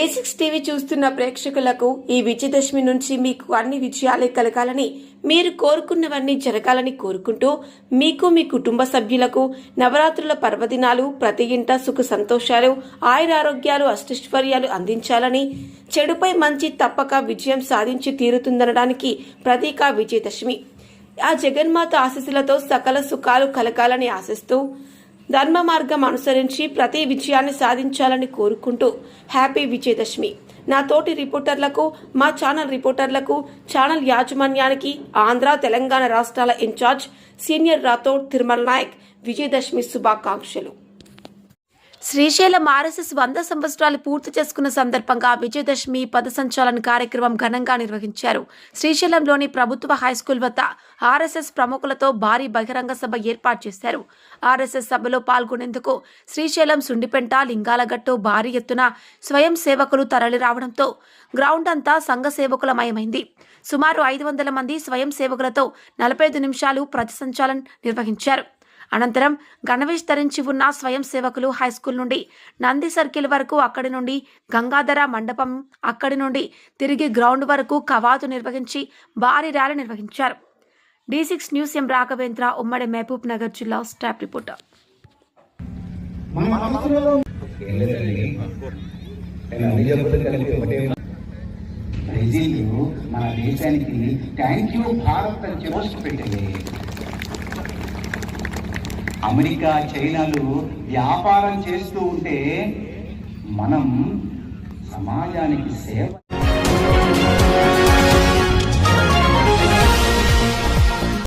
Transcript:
Basics TV చూస్తున్న ప్రేక్షకులకు ఈ విజయదశమి నుంచి మీకు అన్ని విజయాలే కలగాలని మీరు కోరుకున్నవన్నీ జరగాలని కోరుకుంటూ మీకు మీ కుటుంబ సభ్యులకు నవరాత్రుల పర్వదినాలు ప్రతి ఇంట సుఖ సంతోషాలు ఆయురారోగ్యాలు అష్టైశ్వర్యాలు అందించాలని చెడుపై మంచి తప్పక విజయం సాధించి తీరుతుందనడానికి ప్రతీక విజయదశమి. ఆ జగన్మాత ఆశీస్సులతో సకల సుఖాలు కలగాలని ఆశిస్తూ ధర్మ మార్గం అనుసరించి ప్రతి విజయాన్ని సాధించాలని కోరుకుంటూ హ్యాపీ విజయదశమి. నా తోటి రిపోర్టర్లకు మా ఛానల్ రిపోర్టర్లకు ఛానల్ యాజమాన్యానికి ఆంధ్ర తెలంగాణ రాష్ట్రాల ఇన్ఛార్జ్ సీనియర్ రాథోడ్ తిరుమల నాయక్ విజయదశమి శుభాకాంక్షలు. శ్రీశైలం ఆర్ఎస్ఎస్ వంద సంవత్సరాలు పూర్తి చేసుకున్న సందర్భంగా విజయదశమి పద సంచాలన కార్యక్రమం ఘనంగా నిర్వహించారు. శ్రీశైలంలోని ప్రభుత్వ హైస్కూల్ వద్ద ఆర్ఎస్ఎస్ ప్రముఖులతో భారీ బహిరంగ సభ ఏర్పాటు చేశారు. ఆర్ఎస్ఎస్ సభలో పాల్గొనేందుకు శ్రీశైలం సుండిపెంట లింగాలగట్టు భారీ ఎత్తున స్వయం సేవకులు తరలిరావడంతో గ్రౌండ్ అంతా సంఘ సేవకులమయమైంది. సుమారు ఐదు వందల మంది స్వయం సేవకులతో నలభై ఐదు నిమిషాలు ప్రతి సంచాలన నిర్వహించారు. అనంతరం గణవేష్ ధరించి ఉన్న స్వయం సేవకులు హైస్కూల్ నుండి నంది సర్కిల్ వరకు అక్కడి నుండి గంగాధర మండపం అక్కడి నుండి తిరిగి గ్రౌండ్ వరకు కవాతు నిర్వహించి భారీ ర్యాలీ నిర్వహించారు. D six news M Raghavendra ఉమ్మడి మహబూబ్ నగర్ జిల్లా స్టాఫ్ రిపోర్టర్ మన దేశానికి థ్యాంక్ యూ భారత్ అని చెప్పి పెట్టింది. అమెరికా చైనాలు వ్యాపారం చేస్తూ ఉంటే మనం సమాజానికి సేవ